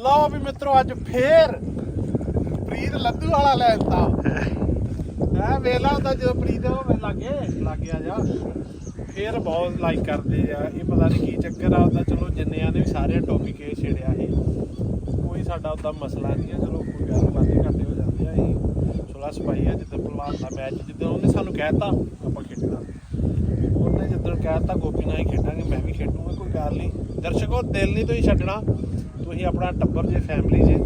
ਲਓ ਵੀ ਮਿੱਤਰੋ, ਅੱਜ ਫੇਰ ਪ੍ਰੀਤ ਲੱਦੂ ਵਾਲਾ ਲੈ ਦਿੱਤਾ ਹੈ, ਵੇਲਾ ਹੁੰਦਾ ਜਦੋਂ ਪ੍ਰੀਤ ਉਹ ਲੱਗੇ ਲੱਗੇ ਆ ਜਾ। ਫੇਰ ਬਹੁਤ ਲਾਈਕ ਕਰਦੇ ਆ। ਇਹ ਪਤਾ ਨਹੀਂ ਕੀ ਚੱਕਰ ਆ, ਉਹਦਾ ਚਲੋ ਜਿੰਨਿਆਂ ਨੇ ਵੀ ਸਾਰੇ ਟੌਪਿਕ ਇਹ ਛੇੜਿਆ ਸੀ। ਕੋਈ ਸਾਡਾ ਉਹਦਾ ਮਸਲਾ ਨਹੀਂ ਹੈ ਚਲੋ ਕੋਈ ਗੱਲ ਬਾतें ਕਰਦੇ ਹੋ ਜਾਂਦੇ ਆ ਇਹ ਸੁਲਾ ਸਪਾਈ ਆ, ਜਿੱਦਾਂ ਭਲਵਾਨ ਦਾ ਮੈਚ ਜਿੱਦਾਂ ਉਹਨੇ ਸਾਨੂੰ ਕਹਿਤਾ ਆਪਾਂ ਖੇਡਣਾ। ਉਹਨੇ ਜਿੱਦਣ ਕਹਿਤਾ ਗੋਪੀ ਨਾਲ ਹੀ ਖੇਡਾਂਗੇ, ਮੈਂ ਵੀ ਖੇਡੂਗਾ, ਕੋਈ ਗੱਲ ਨਹੀਂ। ਦਰਸ਼ਕੋ, ਦਿਲ ਨਹੀਂ ਤੁਸੀਂ ਛੱਡਣਾ। ਤੁਸੀਂ ਆਪਣਾ ਟੱਬਰ ਜੇ ਫੈਮਿਲੀ ਜੇ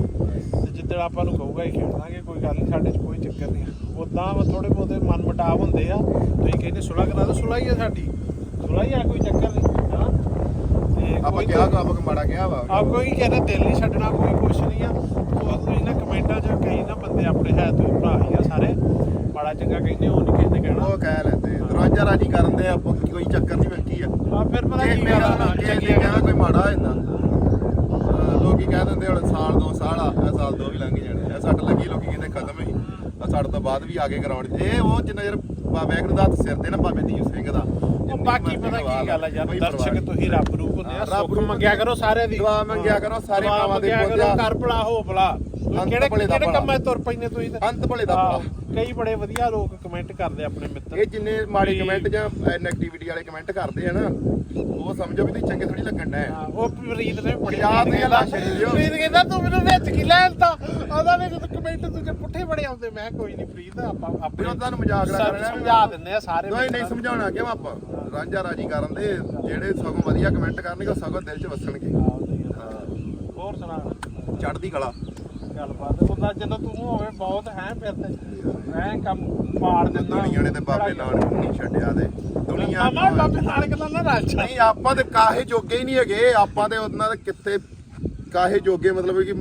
ਤੇ ਜਿੱਦਣ ਆਪਾਂ ਨੂੰ ਕਹੂਗਾ ਹੀ ਖੇਡਾਂਗੇ ਕੋਈ ਗੱਲ ਨਹੀਂ ਸਾਡੇ 'ਚ ਕੋਈ ਚੱਕਰ ਨਹੀਂ। ਉਦਾਂ ਥੋੜੇ ਬਹੁਤੇ ਮਨ ਮਟਾਵ ਹੁੰਦੇ ਆ। ਤੁਸੀਂ ਕਹਿੰਦੇ ਸੁਲਾ ਕਰਾ ਦੋ ਸੁਲਾ ਹੀ ਆ ਸਾਡੀ। ਸੁਲਾ ਹੀ ਆ ਕੋਈ ਚੱਕਰ ਨਹੀਂ ਹਾਂ। ਤੇ ਆਪਾਂ ਕਿਹਾ ਕਿ ਆਪਾਂ ਮਾੜਾ ਕਿਹਾ ਵਾ। ਆਪ ਕੋਈ ਕਹਿੰਦਾ ਦਿਲ ਨਹੀਂ ਛੱਡਣਾ ਕੋਈ ਕੁਛ ਨਹੀਂ ਆ। ਉਹ ਤੁਸੀਂ ਨਾ ਕਮੈਂਟਾਂ 'ਚ ਕਈ ਨਾ ਬੰਦੇ ਆਪਣੇ ਹੈ ਤੁਸੀਂ ਭਰਾ ਹੀ ਆ ਸਾਰੇ। ਮਾੜਾ ਚੰਗਾ ਕਹਿੰਦੇ ਉਹ ਨਹੀਂ ਕਿਸੇ ਨੇ ਕਹਿਣਾ। ਉਹ ਕਹਿ ਲੈਂਦੇ ਦਰਵਾਜ਼ਾ ਰਾਜੀ ਕਰਨ ਦੇ ਆਪਾਂ ਕੋਈ ਚੱਕਰ ਨਹੀਂ ਵੇਖੀ ਆ? ਆ ਫਿਰ ਪਤਾ ਕੀ ਆ, ਚੰਗੀ ਕਹਿਣਾ ਕੋਈ ਮਾੜਾ ਹੋ ਜਾਂਦਾ। ਅਹ ਲੋਕੀ ਕਹਿ ਦਿੰਦੇ ਹੁਣ ਸਾਲ ਦੋ ਸਾਲ ਆ ਇਹ ਸਾਲ ਦੋ ਵੀ ਲੰਘ ਜਾਣੇ ਇਹ ਸੱਟ ਲੱਗੀ ਲੋਕੀ ਕਹਿੰਦੇ ਖਤਮ ਹੀ। ਆ ਸਾਡੇ ਤੋਂ ਬਾਅਦ ਵੀ ਆ ਕੇ ਗਰਾਊਂਡ 'ਚ। ਇਹ ਉਹ ਜਿੰਨਾ ਚਿਰ ਬਾਬਾ ਦਾ ਸਿਰ ਤੇ ਨਾ ਬਾਬੇ ਦੀ ਸਿੰਘ ਦਾ ਉਹ ਬਾਕੀ ਪਤਾ ਕੀ ਗੱਲ ਆ ਯਾਰ ਦਰਸ਼ਕ ਤੁਸੀਂ ਰੱਬ ਰੂਪ ਹੁੰਦੇ ਆ ਸੁੱਖ ਮੰਗਿਆ ਕਰੋ ਸਾਰੇ ਦੀ ਦੁਆ ਮੰਗਿਆ ਕਰੋ, ਸਾਰੇ ਮਾਵਾਂ ਦੇ ਮੰਗਿਆ ਕਰੋ, ਭਲਾ ਹੋ ਭਲਾ। ਕਿਹੜੇ ਕਿਹੜੇ। ਕੰਮਾਂ ਤੁਰ ਪੈਂਦੇ ਤੁਸੀਂ ਤਾਂ? ਅੰਤ ਭਲੇ ਦਾ ਭਲਾ। ਕਈ ਬੜੇ ਵਧੀਆ ਲੋਕ ਕਮੈਂਟ ਕਰਦੇ ਆਪਣੇ ਮਿੱਤਰ। ਇਹ ਜਿੰਨੇ ਮਾੜੇ ਕਮੈਂਟ ਜਾਂ ਨੈਗੇਟਿਵਿਟੀ ਵਾਲੇ ਕਮੈਂਟ ਕਰਦੇ ਆ ਨਾ ਉਹ ਸਮਝੋ ਵੀ ਤੁਸੀਂ ਚੰਗੇ ਥੋੜੀ ਲੱਗਣ ਹਾਂ, ਉਹ ਪ੍ਰੀਤ ਨੇ ਯਾਦ ਦੀਆਂ ਲਾਸ਼ਾਂ ਦਿਓ। ਪ੍ਰੀਤ ਕਹਿੰਦਾ ਤੂੰ ਮੈਨੂੰ ਵਿੱਚ ਕੀ ਤਾਂ ਉਹਦਾ ਵੀ ਜਦੋਂ ਕਮੈਂਟ ਦੂਜੇ ਪੁੱਠੇ ਬੜੇ ਆਉਂਦੇ ਮੈਂ ਕੋਈ ਨਹੀਂ ਪ੍ਰੀਤ ਆਪਾਂ ਆਪਣੇ ਤੁਹਾਨੂੰ ਮਜ਼ਾਕ ਕਰਨਾ ਵੀ ਸਮਝਾ ਦਿੰਦੇ ਆ ਸਾਰੇ ਨਹੀਂ ਨਹੀਂ। ਸਮਝਾਉਣਾ ਕਿਉਂ ਆਪਾਂ ਰਾਂਝਾ ਰਾਜੀ ਕਰਨ ਦੇ ਜਿਹੜੇ ਸਗੋਂ ਵਧੀਆ ਕਮੈਂਟ ਕਰਨਗੇ ਉਹ ਸਗੋਂ ਦਿਲ 'ਚ ਵਸਣਗੇ। ਹੋਰ ਸੁਣਾ ਚੜ੍ਹਦੀ ਕਲਾ ਗੱਲਬਾਤ ਉਹਦਾ ਜਦੋਂ ਤੂੰ ਹੋਵੇ ਬਹੁਤ ਹੈ ਫਿਰ ਤੇ। ਮੈਂ ਕੰਮ ਪਾੜ ਦਿੰਦਾ। ਦੁਨੀਆ ਨੇ ਤੇ ਬਾਬੇ ਨਾਨਕ ਨੂੰ ਨਹੀਂ ਛੱਡਿਆ ਦੇ ਦੁਨੀਆ ਮਾਮਾ ਬਾਬੇ ਨਾਨਕ ਦਾ ਨਾ ਰਾਜਾ। ਨਹੀਂ ਆਪਾਂ ਤੇ ਕਾਹੇ ਜੋਗੇ ਹੀ ਨਹੀਂ ਹੈਗੇ। ਆਪਾਂ ਤੇ ਉਹਨਾਂ ਦੇ ਕਿੱਥੇ ਕਾਹੇ ਜੋਗੇ ਮਤਲਬ ਕਿ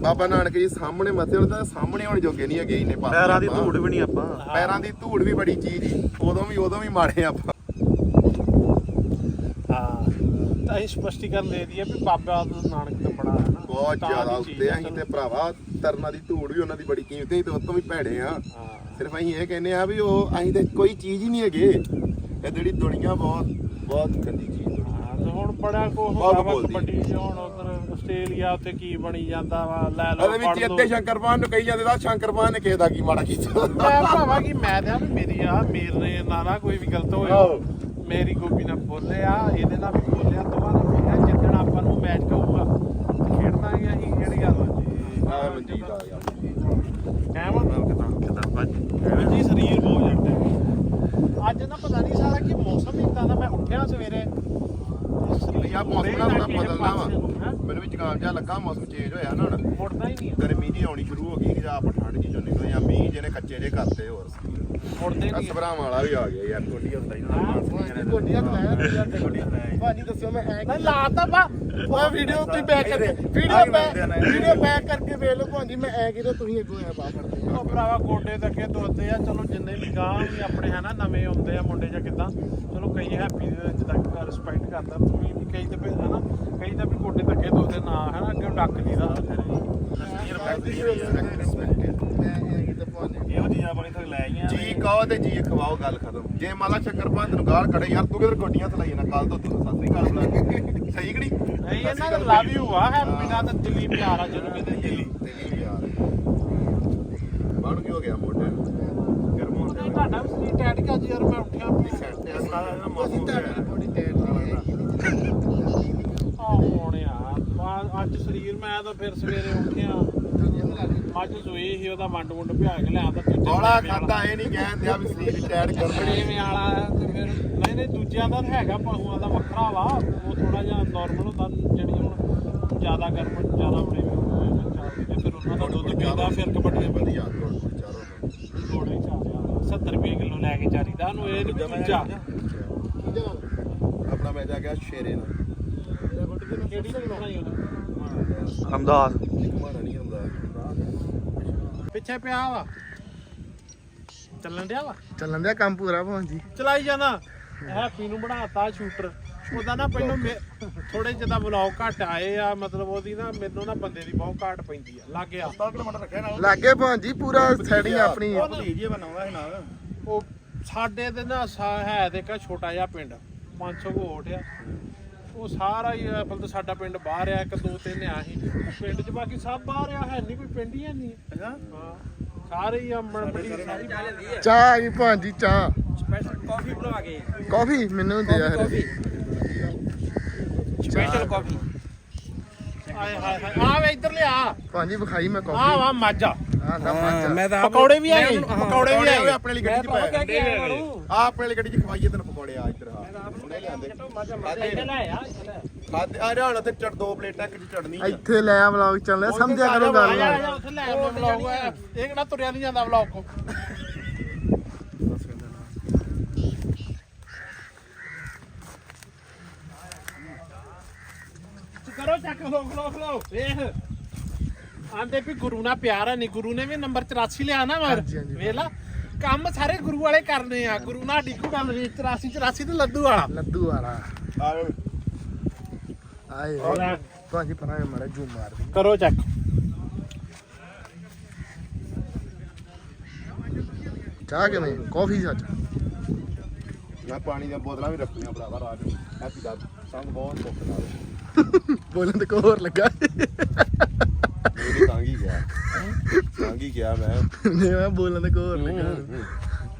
ਬਾਬਾ ਨਾਨਕ ਜੀ ਸਾਹਮਣੇ ਮੱਥੇ ਉਹਦੇ ਸਾਹਮਣੇ ਹੋਣ ਜੋਗੇ ਨਹੀਂ ਹੈਗੇ ਇਹਨੇ ਪੈਰਾਂ ਦੀ। ਧੂੜ ਵੀ ਨਹੀਂ ਆਪਾਂ। ਪੈਰਾਂ ਦੀ ਧੂੜ ਵੀ ਬੜੀ ਚੀਜ਼ ਹੀ ਉਦੋਂ ਵੀ ਉਦੋਂ ਵੀ ਮਾੜੇ ਆਪਾਂ ਹਾਂ ਇਹ ਸਪਸ਼ਟੀਕਰਨ ਦੇ ਦਈਏ ਵੀ ਬਾਬਾ ਨਾਨਕ ਦਾ ਬੜਾ ਹੈ ਨਾ। ਬਹੁਤ ਤਾਂ ਜ਼ਿਆਦਾ ਦੀ ਚੀਜ਼ ਉੱਤੇ ਆ, ਅਸੀਂ ਤੇ ਭਰਾਵਾ ਤਰਨਾ ਦੀ ਧੂੜ ਵੀ ਉਹਨਾਂ ਦੀ ਬੜੀ ਕੀਮਤੀ ਤੇ ਉਤੋਂ ਵੀ ਭੈੜੇ ਆ। ਹਾਂ। ਸਿਰਫ ਅਸੀਂ ਇਹ ਕਹਿੰਦੇ ਆ ਵੀ ਉਹ ਅਸੀਂ ਤੇ ਕੋਈ ਚੀਜ਼ ਹੀ ਨਹੀਂ ਹੈਗੇ। ਇਹ ਜਿਹੜੀ ਦੁਨੀਆ ਬਹੁਤ ਬਹੁਤ ਗੰਦੀ ਚੀਜ਼ ਹਾਂ, ਤੇ ਹੁਣ ਬੜਾ ਕੋ ਹੁੰਦਾ ਵਾ ਬੋਲਦੀ। ਕਬੱਡੀ 'ਚ ਹੁਣ ਉਧਰ ਆਸਟ੍ਰੇਲੀਆ ਉੱਤੇ ਕੀ ਬਣੀ ਜਾਂਦਾ ਵਾ ਲੈ ਲਓ ਉਹਦੇ ਪੜ੍ਹ ਵਿੱਚ ਲਓ। ਅੱਧੇ ਸ਼ੰਕਰਪਾਨ ਨੂੰ ਕਹੀ ਜਾਂਦੇ ਦਾ ਸ਼ੰਕਰਪਾਨ ਨੇ ਕਿਸੇ ਦਾ ਕੀ ਮਾੜਾ ਕੀਤਾ। ਮੈਂ ਭਾਵਾ ਕਿ ਮੈਂ ਤੇ ਆ ਵੀ ਮੇਰੀ ਆ ਮੇਰ ਨੇ ਨਾ ਨਾ ਕੋਈ ਵੀ ਗਲਤ ਹੋਏ ਆਹੋ। ਮੇਰੀ ਗੋਪੀ ਨਾਲ ਬੋਲਿਆ ਇਹਦੇ ਨਾਲ ਵੀ ਬੋਲਿਆ ਨਾਲ ਬੋਲਿਆ ਜਿੱਦਣ ਆਪਾਂ ਨੂੰ ਮੈਚ ਕਹੂਗਾ ਤੇ ਖੇਡਦਾਂਗੇ ਅਸੀਂ ਕਿਹੜੀ ਗੱਲ ਆ ਜੀ? ਆ ਮਨਜੀਤ ਆ ਗਿਆ ਕਹਿਵਾ ਕਿਦਾਂ ਭਾਜੀ ਜੀ ਸਰੀਰ ਬਹੁਤ ਜੱਟ ਹੈ। ਅੱਜ ਨਾ ਪਤਾ ਨਹੀਂ ਸਾਰਾ ਕਿ ਮੌਸਮ ਇਦਾਂ ਦਾ ਮੈਂ ਉੱਠਿਆ ਸਵੇਰੇ। ਆ ਮੌਸਮ ਨਾ ਬੜਾ ਬਦਲਣਾ ਵਾ। ਹੈਂ? ਮੈਨੂੰ ਵੀ ਜ਼ੁਕਾਮ ਜਿਹਾ ਲੱਗਾ ਮੌਸਮ ਚੇਂਜ ਹੋਇਆ ਨਾ ਹੁਣ। ਮੁੜਦਾ ਹੀ ਨਹੀਂ ਗਰਮੀ ਦੀ ਆਉਣੀ ਸ਼ੁਰੂ ਹੋ ਗਈ ਕਿ ਜਾਂ ਆਪਾਂ ਠੰਡ ਜੀ ਚੋਂ ਨਿਕਲੇ ਜਾਂ ਮੀਂਹ ਜਿਹਨੇ ਕੱਚੇ ਜੇ ਕਰਤੇ ਹੋਰ। ਮੁੜਦੇ ਨਹੀਂ ਸਭਰਾਵਾਂ ਵਾਲਾ ਵੀ ਆ ਗਿਆ ਯਾਰ ਗੋਡੀ ਹੁੰਦਾ ਹੀ ਗੋਡੀਆਂ ਤਾਂ ਲੈ ਯਾਰ ਗੋਡੀਆਂ ਭਾਜੀ ਦੱਸੋ ਮੈਂ ਐ ਮੈਂ ਲਾਤਾ ਬਾ ਉਹ ਵੀਡੀਓ ਤੁਸੀਂ ਬੈਕ ਕਰਕੇ ਵੀਡੀਓ ਬੈਕ ਵੀਡੀਓ ਬੈਕ ਕਰਕੇ ਵੇਖ ਲਓ ਭਾਂਜੀ ਮੈਂ ਐ ਕਿਹਾ ਤੁਸੀਂ ਅੱਗੋਂ ਐ ਬਾਹ ਫੜਦੇ ਉਹ ਭਰਾਵਾ ਗੋਡੇ ਤੱਕੇ ਦੋਦੇ ਆ। ਚਲੋ ਜਿੰਨੇ ਵੀ ਗਾਂ ਵੀ ਆਪਣੇ ਹੈ ਨਾ ਨਵੇਂ ਹੁੰਦੇ ਆ ਮੁੰਡੇ ਜਾਂ ਕਿਦਾਂ ਚਲੋ ਕਈ ਹੈਪੀ ਜਿੱਦਾਂ ਰਿਸਪੈਕਟ ਕਰਦਾ। ਤੂੰ ਵੀ ਕਈ ਤੇ ਹੈ ਨਾ ਕਈ ਤਾਂ ਵੀ ਗੋਡੇ ਤੱਕੇ ਦੋਦੇ ਨਾ ਹੈ। ਨਾ ਅੱਗੇ ਡੱਕ ਜੀਦਾ ਇਹੋ ਜਿਹੀ ਆਪਣੀ ਤੋਂ ਲੈ ਆਈਆਂ ਜੀ ਕਹੋ ਤੇ ਜੀ ਖਵਾਓ ਗੱਲ ਖਤਮ। ਜੇ ਮਾਲਾ ਸ਼ੱਕਰ ਭਾਂ ਤੈਨੂੰ ਗਾਲ ਕੱਢੇ ਯਾਰ ਤੂੰ ਕਿਧਰ ਗੋਡੀਆਂ ਥਲਾਈ ਨਾ? ਕੱਲ ਤੋਂ ਤੈਨੂੰ ਸਤਿ ਸ੍ਰੀ ਅਕਾਲ ਬੁਲਾ ਕੇ ਸਹੀ ਕਿਹੜੀ ਨਹੀਂ ਇਹਨਾਂ ਦਾ ਲਵ ਯੂ ਆ ਹੈਪੀ ਨਾਲ ਤਾਂ ਦਿੱਲੀ ਪਿਆਰ ਆ ਜਿਹਨੂੰ ਕਹਿੰਦੇ ਦਿੱਲੀ। ਤੇਰੀ ਯਾਰ ਬਣ ਕੀ ਹੋ ਗਿਆ ਮੋਢੇ। ਨੂੰ ਗਰਮ ਹੋ ਨਹੀਂ ਤੁਹਾਡਾ ਵੀ ਸਰੀਰ ਟੈਟ ਗਿਆ ਜੀ ਯਾਰ ਮੈਂ ਉੱਠਿਆ ਵੀ। ਸੈੱਟ ਤੇ ਸਾਰਾ ਨਾ ਮੌਸਮ ਥੋੜੀ ਟੈਟ ਆ। ਹੋਣਿਆ। ਅੱਜ ਸਰੀਰ ਮੈਂ ਤਾਂ ਫਿਰ ਸਵੇਰੇ ਉੱਠਿਆ। ਅੱਜ ਸੋਈ ਸੀ ਉਹਦਾ ਵੰਡ ਵੰਡ ਭਿਆ ਕੇ ਲਿਆ ਤਾਂ ਦੂਜਾ ਬੋਲਾ। ਖਾਦਾ ਇਹ ਨਹੀਂ ਕਹਿੰਦੇ ਆ ਵੀ ਸਰੀਰ ਟੈਡ ਕਰਨਾ ਮੇਵੇ ਵਾਲਾ ਤੇ ਫਿਰ ਨਹੀਂ ਨਹੀਂ ਦੂਜਿਆਂ ਦਾ ਤਾਂ ਹੈਗਾ ਪਹੂਆਂ ਦਾ ਵੱਖਰਾ ਵਾ ਉਹ ਥੋੜਾ ਜਿਹਾ ਨਾਰਮਲ ਹੁੰਦਾ ਜਿਹੜੀ ਹੁਣ ਜ਼ਿਆਦਾ ਗਰਮ ਜ਼ਿਆਦਾ ਬੜੇ ਤੇ ਫਿਰ ਉਹਨਾਂ ਦਾ ਦੁੱਧ ਪੀਂਦਾ ਫਿਰ ਕਬੱਡੀ। ਵਧੀਆ ਥੋੜੇ ਚ ਆ ਗਿਆ 70 ਰੁਪਏ ਕਿਲੋ ਲੈ ਕੇ ਚਾਰੀਦਾ ਉਹਨੂੰ ਇਹ ਨਹੀਂ ਦੂਜਾ ਆਪਣਾ ਮੈਂ ਜਾ ਗਿਆ ਸ਼ੇਰੇ ਨਾਲ। ਕਿਹੜੀ ਬਣਾਈ ਉਹਨੇ ਅਮਦਾਦ ਇੱਕ ਮਾਣਾ ਨਹੀਂ ਹੁੰਦਾ। ਪਿੱਛੇ ਪਿਆ ਵਾ। ਚੱਲਣ ਡਿਆ ਵਾ? ਚੱਲਣ ਦਿਆ ਕੰਮ ਪੂਰਾ ਭਾਂਜੀ ਚਲਾਈ ਜਾਣਾ। ਹੈਪੀ ਨੂੰ ਬਣਾਤਾ ਸ਼ੂਟਰ। ਉਹਦਾ ਨਾ ਪਹਿਲਾਂ ਥੋੜੇ ਜਿਹਾ ਵਲੌਗ ਘੱਟ ਆਏ ਆ ਮਤਲਬ ਉਹਦੀ ਨਾ ਮੈਨੂੰ ਨਾ ਬੰਦੇ ਦੀ ਬਹੁਤ ਘਾਟ ਪੈਂਦੀ ਆ। ਲੱਗ ਗਿਆ। 10 ਕਿਲੋਮੀਟਰ ਰੱਖਿਆ ਨਾਲ ਲੱਗੇ ਭਾਂਜੀ ਪੂਰਾ ਸੈਟਿੰਗ ਆਪਣੀ ਭਤੀਜ ਹੀ ਬਣਾਉਂਦਾ ਹੈ ਨਾਲ। ਉਹ ਸਾਡੇ ਦੇ ਨਾ ਸਾ- ਹੈ ਤੇ ਇੱਕ ਛੋਟਾ ਜਿਹਾ ਪਿੰਡ। 500 ਵੋਟ ਆ। ਉਹ ਸਾਰਾ ਹੀ ਅਸਲ ਤਾਂ ਸਾਡਾ ਪਿੰਡ ਬਾਹਰ ਆ ਇੱਕ ਦੋ ਤਿੰਨ ਆ ਹੀ ਪਿੰਡ 'ਚ ਬਾਕੀ ਸਭ ਬਾਹਰ ਆ ਹੈ ਨਹੀਂ ਕੋਈ ਪਿੰਡ ਹੀ ਹੈ ਨਹੀਂ ਅੱਛਾ। ਹਾਂ। ਸਾਰੇ ਹੀ ਅਮਣ ਬੜੀ ਸਾਰੀ ਚਾਹ ਆ। ਗਈ ਭਾਂਜੀ ਚਾਹ। ਸਪੈਸ਼ਲ ਕਾਫੀ ਬਣਾ ਕੇ ਕਾਫੀ ਮੈਨੂੰ ਦੇ ਯਾਰ ਕਾਫੀ ਸਪੈਸ਼ਲ ਕਾਫੀ ਆਏ ਹਾਏ ਹਾਏ ਆ ਵੇ ਇੱਧਰ ਲਿਆ। ਭਾਂਜੀ ਵਿਖਾਈ ਮੈਂ ਆ ਕਾਫੀ ਵਾ ਮਾਝਾ। ਆ ਦਾ ਭਾਂਜਾ ਤਾਂ ਪਕੌੜੇ ਵੀ ਆਏ। ਪਕੌੜੇ ਵੀ ਆਏ। ਆਪਣੇ ਲਈ ਗੱਡੀ 'ਚ ਪਾਇਆ। ਆ ਆਪਣੇ ਲਈ ਗੱਡੀ 'ਚ ਖਵਾਈਏ ਤੈਨੂੰ ਪਕੌੜੇ ਆ ਇੱਧਰ ਆ। ਖਾਦੇ ਆ ਰਿਹਾ ਹੁਣ ਤੇ ਚੜ ਦੋ ਪਲੇਟਾਂ ਕਿਹੜੀ ਚੜਨੀ ਆ ਇੱਥੇ ਲੈ ਆ ਵਲੌਗ ਚੱਲ ਰਿਹਾ ਸਮਝਿਆ ਕਰੋ ਗੱਲ ਆ ਜਾ ਆ ਜਾ ਉੱਥੇ ਲੈ ਆ ਵਲੌਗ ਇਹ ਕਿਹੜਾ ਤੁਰਿਆ ਨਹੀਂ ਜਾਂਦਾ ਵਲੌਗ ਕੋ। ਕਰੋ ਚੱਕ ਲੋ ਖਲੋ ਖਲੋ। ਵੇਖ। ਆਂਦੇ ਵੀ ਗੁਰੂ ਨਾਲ ਪਿਆਰ ਹੈ ਨਹੀਂ ਗੁਰੂ ਨੇ ਵੀ ਨੰਬਰ 84 ਲਿਆ ਨਾ ਮਰ ਹਾਂਜੀ, ਹਾਂਜੀ। ਵੇਖ ਲਾ। ਕੰਮ ਸਾਰੇ ਗੁਰੂ ਵਾਲੇ ਕਰਨੇ ਆ। ਗੁਰੂ ਨਾਲ ਡਿੱਕੂ ਗੱਲ ਨਹੀਂ 84 84 ਤੇ ਲੱਦੂ ਵਾਲਾ। ਲੱਦੂ ਵਾਲਾ। ਆ ਆਏ ਭਾਂਜੀ ਪਰਾਂ ਮਾਰੇ ਜੂ ਮਾਰਦੀ ਕਰੋ ਚੱਕ ਚਾਹ ਕਿਵੇਂ? ਕਾਫੀ ਸੱਚ ਮੈਂ ਪਾਣੀ ਦੀਆਂ ਬੋਤਲਾਂ ਵੀ ਰੱਖੀਆਂ ਭਰਾਵਾ ਨੂੰ। ਹੈਪੀ ਦਾ ਸੰਗ ਬਹੁਤ ਭੁੱਖ ਨਾਲ। ਬੋਲਣ ਤੇ ਕੋਈ ਹੋਰ ਲੱਗਾ। ਤਾਂ ਹੀ? ਗਿਆ ਤਾਂ ਹੀ ਗਿਆ ਮੈਂ? ਨਹੀਂ ਮੈਂ ਬੋਲਣ ਹੋਰ ਲੱਗਾ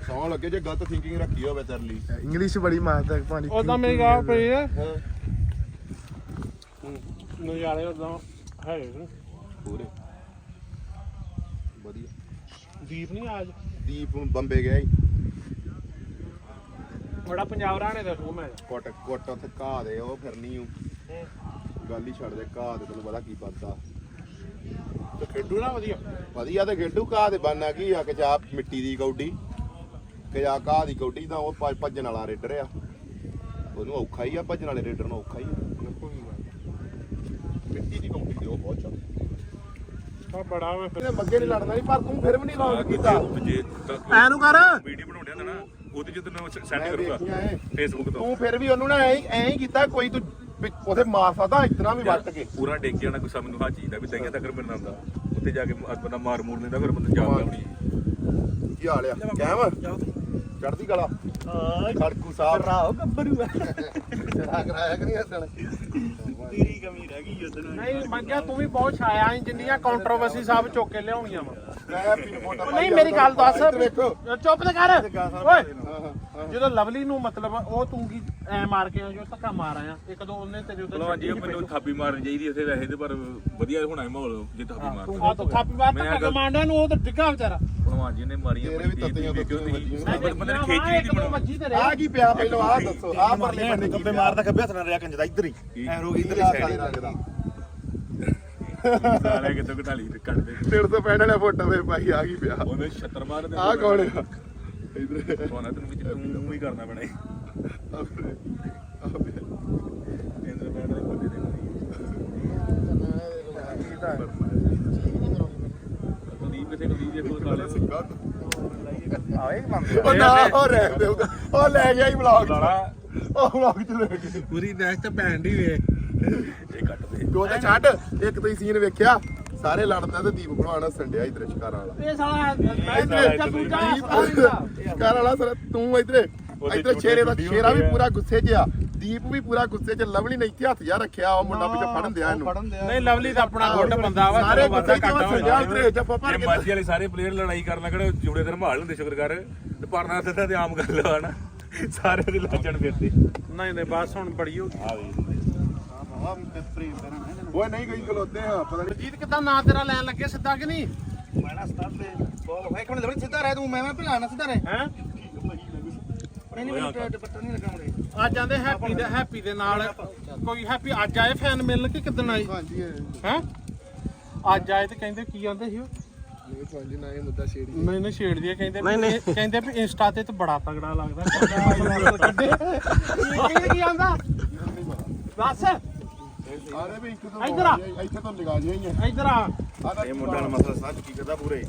ਸੌਂ ਲੱਗੇ ਜੇ ਗਲਤ ਥਿੰਕਿੰਗ ਰੱਖੀ ਹੋਵੇ ਤੇਰੇ ਲਈ। ਇੰਗਲਿਸ਼ ਬੜੀ ਮਾਰਦਾ ਭਾਂਜੀ ਉਦਾਂ ਮੇਰੀ ਗੱਲ ਪਈ ਹੈ। ਹਾਂ। ਨਜ਼ਾਰੇ ਉਦਾਂ ਹੈ। ਪੂਰੇ। ਵਧੀਆ। ਦੀਪ ਨਹੀਂ ਆਜ ਦੀਪ ਬੰਬੇ ਗਿਆ ਸੀ ਬੜਾ ਪੰਜਾਬ ਰਾਣੇ ਦਾ ਸ਼ੋਅ ਮੈਂ ਕੋਟ ਕੋਟ ਉੱਥੇ ਘਾਹ ਦੇ ਉਹ ਫਿਰਨੀ ਹੂੰ। ਗੱਲ ਹੀ ਛੱਡ ਦੇ ਘਾਹ ਦੇ ਤੈਨੂੰ ਪਤਾ ਕੀ ਬੰਦਾ ਤੇ ਖੇਡੂ ਨਾ ਵਧੀਆ। ਵਧੀਆ ਤੇ ਖੇਡੂ ਘਾਹ ਦੇ ਬਾਨਾ ਕੀ ਆ ਕਿ ਜਾ ਮਿੱਟੀ ਦੀ ਕੌਡੀ ਕਿ ਜਾ ਘਾਹ ਦੀ ਕੌਡੀ ਤਾਂ ਉਹ ਭੱਜ- ਭੱਜਣ ਵਾਲਾ ਰੇਡਰ ਆ। ਉਹਨੂੰ ਔਖਾ ਹੀ ਆ ਭੱਜਣ ਵਾਲੇ ਰੇਡਰ ਨੂੰ ਔਖਾ ਹੀ ਆ। ਮਿੱਟੀ ਦੀ ਕੌਡੀ ਤੇ ਉਹ ਬਹੁਤ ਚੱਲ ਆ ਬੜਾ ਵੇ ਇਹਨੇ ਮੱਗੇ ਨਹੀਂ ਲੜਨਾ ਨਹੀਂ ਪਰ ਤੂੰ ਫਿਰ ਵੀ ਨਹੀਂ ਲੌਂਗ ਕੀਤਾ। ਜੇ ਐਨੂੰ ਕਰ। ਵੀਡੀਓ ਬਣਾਉਂਦੇ ਨਾ ਉਹਦੇ ਚ ਤੈਨੂੰ ਸੈਂਡ ਮੈਂ ਕਰੂਗਾ ਵੇਖੀਆਂ ਇਹ। ਫੇਸਬੁੱਕ ਤੋਂ। ਤੂੰ ਫਿਰ ਵੀ ਉਹਨੂੰ ਨਾ ਐਂ ਹੀ- ਐਂ ਹੀ ਕੀਤਾ ਕੋਈ ਤੂੰ ਵੀ ਉਹਦੇ ਮਾਰ ਸਕਦਾ ਇਤਨਾ ਵੀ ਵੱਟ ਕੇ। ਪੂਰਾ ਡੇਕ ਜਾਣਾ ਕੋਈ ਸਾਨੂੰ ਹਾਂ ਚੀਜ਼ ਦਾ ਵੀ ਦਈਆਂ ਤੱਕ ਮਿਲਣਾ ਹੁੰਦਾ। ਉੱਥੇ ਜਾ ਕੇ ਬੰਦਾ ਮਾਰ ਮੂਰ ਲੈਂਦਾ ਫਿਰ ਬੰਦਾ ਜਾਂਦਾ ਆਪਣੀ ਕੀ ਹਾਲ ਆ? ਕਹਿਮ ਚੜਦੀ ਕਲਾ? ਖੜਕੂ ਸਾਹਿਬ। ਰਾਓ ਗੱਭਰੂ। ਚੜਾ ਕਰਾਇਆ ਕਰੀ ਹਸਣ ਤੇਰੀ ਕਮੀ ਰਹਿ ਗਈ ਉਦੋਂ ਨਹੀਂ ਮੰਗਿਆ ਤੂੰ ਵੀ ਬਹੁਤ ਛਾਇਆ ਆਂ ਜਿੰਨੀਆਂ ਕੰਟਰੋਵਰਸੀ ਸਭ ਚੁੱਕ ਕੇ ਲਿਆਉਣੀਆਂ ਵਾ। ਮੈਂ ਪੀਣ ਫੋਟਾ ਨਹੀਂ ਮੇਰੀ ਗੱਲ ਦੱਸ। ਚੁੱਪ ਤੇ ਕਰ। ਓਏ। ਹਾਂ ਹਾਂ। ਜਦੋਂ ਲਵਲੀ ਨੂੰ ਮਤਲਬ ਉਹ ਤੂੰ ਕੀ ਐ ਮਾਰ ਕੇ ਜੋ ਧੱਕਾ ਮਾਰ ਆਇਆ। ਇੱਕ ਦੋ ਉਹਨੇ ਤੇਰੇ ਉੱਤੇ ਭਲਵਾਨ ਜੀ ਉਹ ਮੈਨੂੰ ਥਾਪੀ ਮਾਰਨੀ ਚਾਹੀਦੀ ਇੱਥੇ ਵੈਸੇ ਤੇ ਪਰ ਵਧੀਆ ਹੋਣਾ ਹੈ ਮਾਹੌਲ ਜੇ ਥਾਪੀ ਆ ਮਾਰਦਾ ਤਾਂ ਥਾਪੀ ਮਾਰ ਧੱਕਾ ਕਮਾਂਡਾ ਨੂੰ ਉਹ ਤਾਂ ਡਿੱਗਾ ਵਿਚਾਰਾ। ਭਲਵਾਨ ਜੀ ਨੇ ਮਾਰੀਆਂ ਵੀ ਤੱਤੀਆਂ ਵੇਖਿਓ ਤੁਸੀਂ। ਬੰਦੇ ਨੇ ਖੇਚੀ ਵੱਜੀ ਤੇ ਆ ਕੀ ਪਿਆ ਪਹਿਲਾਂ? ਆ ਦੱਸੋ। ਆ ਪਰਲੇ ਬੰਦੇ ਪਿਆ? ਮਾਰਦਾ ਖੱਬੇ ਹੱਥ ਨਾਲ ਰਿਆ ਕੰਜਦਾ ਇੱਧਰ ਹੀ। ਐ ਰੋਗ ਇੱਧਰ ਹੀ। ਸਾਈਡ ਰੰਗ ਦਾ ਸਾਰੇ ਕਿਤੇ ਘਟਾਲੀ ਤੇ ਕੱਢ ਦੇ। 365 ਵਾਲਾ ਫੋਟੋ ਵੇ ਭਾਈ ਆ ਕੀ ਪਿਆ? ਉਹਨੇ 76 ਮਾਰ ਦੇ ਆ ਕੌਣ ਆ ਇਧਰ ਸੋਨਾ ਤੈਨੂੰ ਵਿੱਚ? ਤੂੰ ਹੀ ਕਰਨਾ ਪੈਣਾ ਆਏ ਬੰਦੇ ਉਹ ਨਾ ਉਹ ਰਹਿ ਦੇ ਉਹ ਲੈ ਗਿਆ ਹੀ ਵਲੌਗ ਉਹ ਵਲੌਗ ਚ ਲੈ ਗਿਆ ਪੂਰੀ ਨੈਕਸਟ ਤੇ ਭੈਣ ਦੀ ਵੇ ਇਹ ਕੱਟ ਦੇ ਦੋ ਤੇ ਛੱਡ ਇੱਕ ਤੁਸੀਂ ਸੀਨ ਵੇਖਿਆ ਸਾਰੇ ਲੜਦਾ ਤੇ ਦੀਪ ਬਣਾਉਣਾ ਸੰਡਿਆ ਇਧਰ ਸ਼ਿਕਾਰਾਂ ਵਾਲਾ ਇਹ ਸਾਲਾ ਮੈਂ ਇੱਧਰ ਦੂਜਾ ਦੂਜਾ ਸ਼ਿਕਾਰਾਂ ਵਾਲਾ ਸਰ ਤੂੰ ਇਧਰੇ ਇਧਰ ਸ਼ੇਰੇ ਦਾ ਸ਼ੇਰਾ ਵੀ। ਪੂਰਾ ਗੁੱਸੇ 'ਚ ਆ। ਦੀਪ ਵੀ ਪੂਰਾ ਗੁੱਸੇ 'ਚ ਲਵਲੀ ਨੇ ਇੱਥੇ ਹੱਥ ਜਾ ਰੱਖਿਆ ਉਹ ਮੁੰਡਾ ਪਿੱਛੇ ਫੜਨ ਦਿਆ ਇਹਨੂੰ। ਨਹੀਂ ਲਵਲੀ ਤਾਂ ਆਪਣਾ ਗੁੱਡ ਬੰਦਾ ਵਾ ਸਾਰੇ 'ਚ ਘਾਟਾ ਹੋ ਸੰਡਿਆ ਇਧਰ ਜੱਫਾ ਭਰ ਕੇ ਮਾਝੀ ਵਾਲੇ ਸਾਰੇ ਪਲੇਅਰ ਲੜਾਈ ਕਰਨ ਲੱਗਣ ਜੁੜੇ ਤੇ ਰਮਾਲ ਹੁੰਦੇ ਸ਼ੁਕਰ ਕਰ ਤੇ ਪਰਨਾ ਤੇ ਤੇ ਆਮ ਗੱਲ ਆ ਨਾ ਸਾਰੇ ਦੇ ਲੱਜਣ ਫਿਰਦੇ। ਨਹੀਂ ਨਹੀਂ ਬਸ ਹੁਣ ਬੜੀ ਹੋ ਗਈ। ਆ ਵੀ ਓਏ ਨਹੀਂ ਗਈ ਖਲੋਤੇ ਆ ਪਤਾ ਨਹੀਂ ਜੀਤ ਕਿਦਾਂ ਨਾਂ ਤੇਰਾ ਲੈਣ ਲੱਗੇ ਸਿੱਧਾ ਕਿ ਨਹੀਂ? ਮੈਨਾ ਸਟਾਰ ਤੇ ਬੋਲ ਭਾਈ ਕੋਣ ਲੜੀ ਸਿੱਧਾ ਰਹਿ ਤੂੰ ਮੈਂ ਮੈਂ ਭਲਾਣਾ ਸਿੱਧਾ ਰਹਿ। ਹੈ? ਨਹੀਂ ਨਹੀਂ ਮੈਨੂੰ ਦੁਪੱਟਾ ਨਹੀਂ ਲੱਗਾ ਮੁੰਡੇ ਅੱਜ ਆਂਦੇ ਹੈਪੀ ਦੇ ਹੈਪੀ ਦੇ ਨਾਲ ਕੋਈ ਹੈਪੀ ਅੱਜ ਆਏ ਫੈਨ ਮਿਲਣ ਕਿ ਕਿਦਣ ਆਈ ਹਾਂਜੀ ਹੈ? ਅੱਜ ਆਏ ਤੇ ਕਹਿੰਦੇ ਕੀ ਆਂਦੇ ਸੀ ਉਹ? ਇਹ ਪੰਜ ਨਾ ਇਹ ਮੁੱਦਾ ਛੇੜੀ ਨਹੀਂ ਨਹੀਂ ਛੇੜਦੀ ਆ ਕਹਿੰਦੇ ਵੀ ਕਹਿੰਦੇ ਵੀ ਇੰਸਟਾ ਤੇ ਤਾਂ ਬੜਾ ਤਗੜਾ ਲੱਗਦਾ। ਕੱਢੇ। ਕੀ ਕੀ ਆਂਦਾ? ਦੱਸ। ਆਰੇ ਵੀ ਇੱਥੇ ਤੋਂ ਇੱਧਰ ਆ। ਇੱਥੇ ਤੋਂ ਨਿਗਾਹ ਜਿਹੀਆਂ ਇੱਧਰ ਆ। ਇਹ ਮੁੰਡਾ ਨਾਲ ਮਸਲਾ ਸੱਚ ਕੀ ਕਰਦਾ ਪੂਰੇ?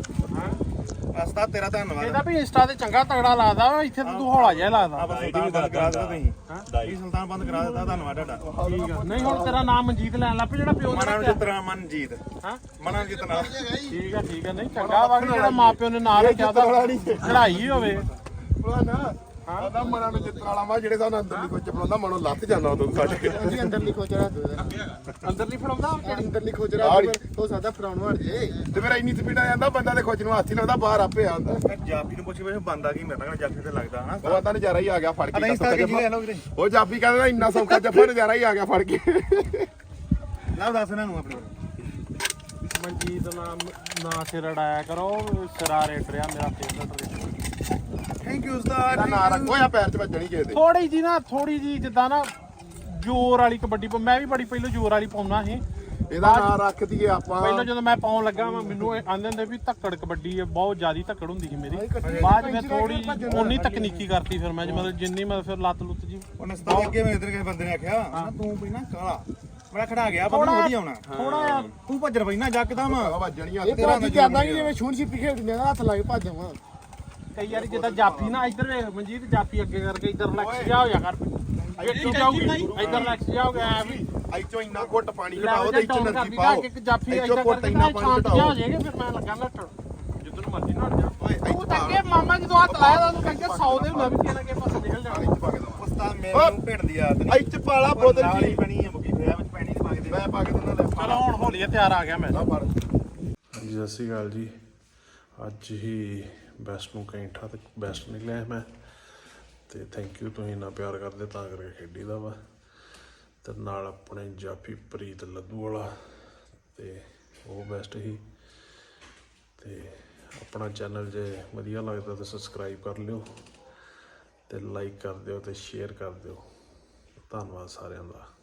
ਅਸਤਾ ਤੇਰਾ ਧੰਨਵਾਦ। ਕਹਿੰਦਾ ਵੀ ਇੰਸਟਾ ਤੇ ਚੰਗਾ ਤਗੜਾ ਲੱਗਦਾ ਵਾ ਇੱਥੇ ਤਾਂ ਤੂੰ ਹੌਲਾ ਜਿਹਾ ਲੱਗਦਾ ਆਪਾਂ ਸੁਲਤਾਨ ਬੰਦ ਕਰਾ ਦਿੱਤਾ ਤੁਸੀਂ। ਇਹ ਸੁਲਤਾਨ ਬੰਦ ਕਰਾ ਦਿੱਤਾ ਧੰਨਵਾਦ ਤੁਹਾਡਾ। ਠੀਕ ਆ। ਨਹੀਂ ਹੁਣ ਤੇਰਾ ਨਾਮ ਮਨਜੀਤ ਲੈਣ ਲੱਗ ਪਿਆ ਜਿਹੜਾ ਪਿਓ ਦਾ ਮਨਾਂ ਨੂੰ ਰੱਖਿਆ। ਜਿੱਤਣਾ ਮਨਜੀਤ। ਹਾਂ। ਮਨਾਂ ਨੂੰ ਜਿੱਤਣਾ ਠੀਕ ਆ ਠੀਕ ਆ। ਨਹੀਂ ਚੰਗਾ ਵਾ ਕਿ ਜਿਹੜਾ ਮਾਪਿਓ ਨੇ ਨਾਂ ਰੱਖਿਆ ਤਾਂ ਚੜਾਈ ਹੋਵੇ। ਉਹਦਾ ਮਨਾਂ ਨੂੰ ਜਿੱਤਣ ਵਾਲਾ ਵਾ ਜਿਹੜੇ ਸਾਨੂੰ ਅੰਦਰ ਨਹੀਂ ਕੋਈ ਚਪਲਾਉਂਦਾ ਮਨੋਂ ਲੱਥ ਜਾਂਦਾ ਉਦੋਂ ਕੱਢ ਕੇ ਅਸੀਂ ਅੰਦਰਲੀ ਖੋਚ ਫੜਾਉਂਦਾ? ਅੰਦਰਲੀ ਖੋਚ ਆਹ ਰੱਖ ਦੋ ਹੋ ਸਕਦਾ ਫਰਾਉਣ ਵੜ ਜੇ। ਤੇ ਮੇਰਾ ਇੰਨੀ ਸਪੀਡ ਆ ਜਾਂਦਾ ਬੰਦਾ ਦੇ ਖੁੱਚ ਨੂੰ ਹੱਥ ਹੀ ਲਾਉਂਦਾ ਬਾਹਰ ਆਪੇ ਆਉਂਦਾ ਜਾਪੀ ਨੂੰ ਪੁੱਛੀ ਵੇ ਬੰਦਾ ਕੀ ਮੇਰੇ ਨਾਲ ਜਾਪੀ ਤੇ ਲੱਗਦਾ ਹਨਾ? ਉਹ ਆਂਦਾ ਨਜ਼ਾਰਾ ਹੀ ਆ ਗਿਆ ਫੜ ਕੇ ਜੱਫਾ। ਉਹ ਜਾਪੀ ਕਹਿੰਦਾ ਇੰਨਾ ਸੌਖਾ ਜੱਫਾ ਨਜ਼ਾਰਾ ਹੀ ਆ ਗਿਆ ਫੜ ਕੇ। ਲਓ ਦੱਸ ਇਹਨਾਂ ਨੂੰ ਆਪਣੇ ਮਨਜੀਤ ਨਾਮ ਨਾ ਸਿਰ ਅੜਾਇਆ ਕਰੋ ਸਿਰਾ ਰੇਟ ਰਿਹਾ ਮੇਰਾ ਫੇਵਰਟ ਰੇਟ ਥੈਂਕ ਯੂ ਉਸਤਾਦ ਨਾਂ ਰੱਖੋ ਜਾਂ ਪੈਰ 'ਚ ਵੱਜਣੀ ਕਿਸੇ ਦੇ ਥੋੜੀ ਜੀ ਨਾ ਥੋੜੀ ਜੀ ਜਿੱਦਾਂ ਨਾ ਜ਼ੋਰ ਵਾਲੀ ਕਬੱਡੀ ਪਾ- ਮੈਂ ਵੀ ਬੜੀ ਪਹਿਲਾਂ ਜ਼ੋਰ ਵਾਲੀ ਪਾਉਣਾ ਸੀ। ਇਹਦਾ ਨਾਂ ਰੱਖ ਦਈਏ ਆਪਾਂ। ਪਹਿਲਾਂ ਜਦੋਂ ਮੈਂ ਪਾਉਣ ਲੱਗਾ ਮੈਂ ਮੈਨੂੰ ਇਹ ਆਂਦੇ ਹੁੰਦੇ ਵੀ ਧੱਕੜ ਕਬੱਡੀ ਹੈ ਬਹੁਤ ਜ਼ਿਆਦੀ ਧੱਕੜ ਹੁੰਦੀ ਸੀ ਮੇਰੀ। ਬਾਅਦ 'ਚ ਮੈਂ ਥੋੜੀ ਉਨੀ ਤਕਨੀਕੀ ਕਰਤੀ ਫਿਰ ਮੈਂ ਜੇ ਮਤਲਬ ਜਿੰਨੀ ਮੈਂ ਫਿਰ ਲੱਤ ਲੁੱਤ ਜੀ। ਉਹਨੇ ਸਤਾ ਅੱਗੇ ਮੈਂ ਇਧਰ ਕਿਸੇ ਬੰਦੇ ਨੇ ਆਖਿਆ ਨਾ ਤੂੰ ਵੀ ਨਾ ਕਾਲਾ। ਬੜਾ ਖੜਾ ਗਿਆ ਬੰਦਾ ਵਧੀਆ ਹੋਣਾ ਥੋੜਾ ਜਿਹਾ ਤੂੰ ਭੱਜਰ ਪਈ ਨਾ ਜੱਕਦਮ। ਵੱਜਣੀ ਆ ਇਹ ਤੇਰਾ ਕੀ ਕਹਿੰਦਾ ਕਿ ਜਿਵੇਂ ਛੂਣ ਛਿਪੀ ਖੇਡਦੇ ਆ ਹੱਥ ਲਾ ਕੇ ਭੱਜ ਜਾਵਾਂ। ਕਈ ਵਾਰੀ ਜਿੱਦਾਂ ਜਾਫੀ ਨਾ ਇੱਧਰ ਵੇਖ ਮਨਜੀਤ ਜਾਫੀ ਅੱਗੇ ਕਰਕੇ ਇੱਧਰ ਲੈਕਸ ਜਾ ਹੋ ਜਾ ਕਰ ਵੇਖੀ ਜਾਊਗੀ? ਇੱਧਰ ਲੈਕਸ ਜਾ ਹੋ ਗਿਆ ਐ ਵੀ। ਇੱਚੋਂ ਇੰਨਾ ਘੁੱਟ ਪਾਣੀ ਘਟਾਓ ਤੇ ਡਾਊਨ ਨਰਕੀ ਪਾਓ। ਇੱਕ ਜਾਫੀ ਇੱਧਰ ਘੁੱਟ ਕਰਕੇ ਇੰਨਾ ਨਾ ਪਾਣੀ ਸ਼ਾਂਤ ਜਾ ਹੋ ਘਟਾਓ ਜਾਏਗਾ ਫਿਰ ਮੈਂ ਲੱਗਾ ਲੱਟਣ। ਜਿੱਦੋਂ ਨੂੰ ਮਰਜ਼ੀ ਨੱਟ ਜਾ। ਓਏ ਤੂੰ ਤਾਂ ਅੱਗੇ ਮਾਮਾ ਜਦੋਂ ਹੱਥ ਲਾਇਆ ਤਾਂ ਉਹਨੂੰ ਕਹਿੰਦੇ 100 ਦੇ ਹੁੰਦਾ ਵੀ ਕਿਸੇ ਨਾ ਕਿਸੇ ਪਾਸੇ ਨਿਕਲ ਜਾਣਾ। ਇੱਚ ਪਾ ਕੇ ਦਵਾਂ। ਉਸਤਾਦ ਮੈਨੂੰ ਭੇਡ ਦੀ ਆਦਤ ਨਹੀਂ। ਇੱਚ ਪਾਲਾ ਬੋਤਲ ਜੀ। ਬਣੀ ਹੈ ਮੁਕੀ ਪਿਆ ਵਿੱਚ ਪੈਣੀ ਨਹੀਂ ਪਾ ਕੇ ਦੇ। ਮੈਂ ਪਾ ਕੇ ਦਿੰਦਾ ਲੈ। ਚਲੋ ਹੁਣ ਹੋਲੀ ਤਿਆਰ ਆ ਗਿਆ ਮੈਂ। ਸਤਿ ਸ਼੍ਰੀ ਅਕਾਲ ਜੀ। ਅੱਜ ਹੀ ਬੈਸਟ ਨੂੰ ਕੈਂਠਾ ਤੇ ਬੈਸਟ ਨਿਕਲਿਆ ਮੈਂ। ਤੇ ਥੈਂਕ ਯੂ ਤੁਸੀਂ ਇੰਨਾ ਪਿਆਰ ਕਰਦੇ ਤਾਂ ਕਰਕੇ ਖੇਡੀ ਦਾ ਵਾ। ਤੇ ਨਾਲ ਆਪਣੇ ਜਾਫੀ ਪ੍ਰੀਤ ਲੱਦੂ ਵਾਲਾ, ਤੇ ਉਹ ਬੈਸਟ ਹੀ ਤੇ ਆਪਣਾ ਚੈਨਲ ਜੇ ਵਧੀਆ ਲੱਗਦਾ ਤਾਂ ਸਬਸਕ੍ਰਾਈਬ ਕਰ ਲਿਓ। ਤੇ ਲਾਈਕ ਕਰ ਦਿਓ ਤੇ ਸ਼ੇਅਰ ਕਰ ਦਿਓ। ਧੰਨਵਾਦ ਸਾਰਿਆਂ ਦਾ।